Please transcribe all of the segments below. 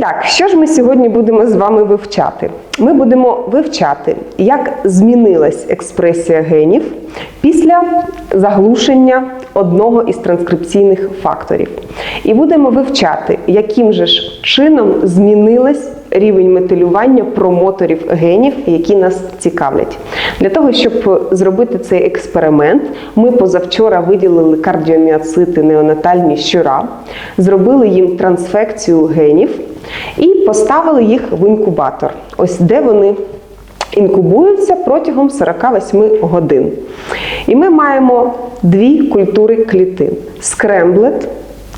Так, що ж ми сьогодні будемо з вами вивчати? Ми будемо вивчати, як змінилась експресія генів після заглушення одного із транскрипційних факторів. І будемо вивчати, яким же ж чином змінилась рівень метилювання промоторів генів, які нас цікавлять. Для того, щоб зробити цей експеримент, ми позавчора виділили кардіоміоцити неонатальні щура, зробили їм трансфекцію генів і поставили їх в інкубатор. Ось де вони інкубуються протягом 48 годин. І ми маємо дві культури клітин: скремблет,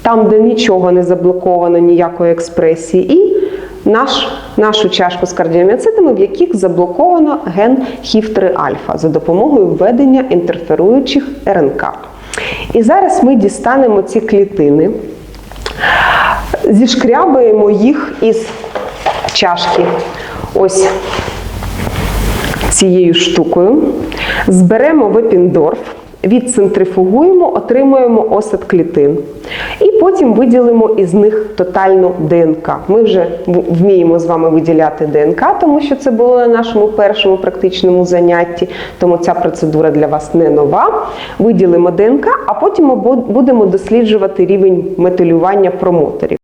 там, де нічого не заблоковано, ніякої експресії, і наш, нашу чашку з кардіоміоцитами, в яких заблоковано ген хіф-3 альфа за допомогою введення інтерферуючих РНК. І зараз ми дістанемо ці клітини, зішкрябаємо їх із чашки. Ось цією штукою, зберемо вепіндорф, відцентрифугуємо, отримуємо осад клітин. І потім виділимо із них тотальну ДНК. Ми вже вміємо з вами виділяти ДНК, тому що це було на нашому першому практичному занятті, тому ця процедура для вас не нова. Виділимо ДНК, а потім ми будемо досліджувати рівень метилювання промоторів.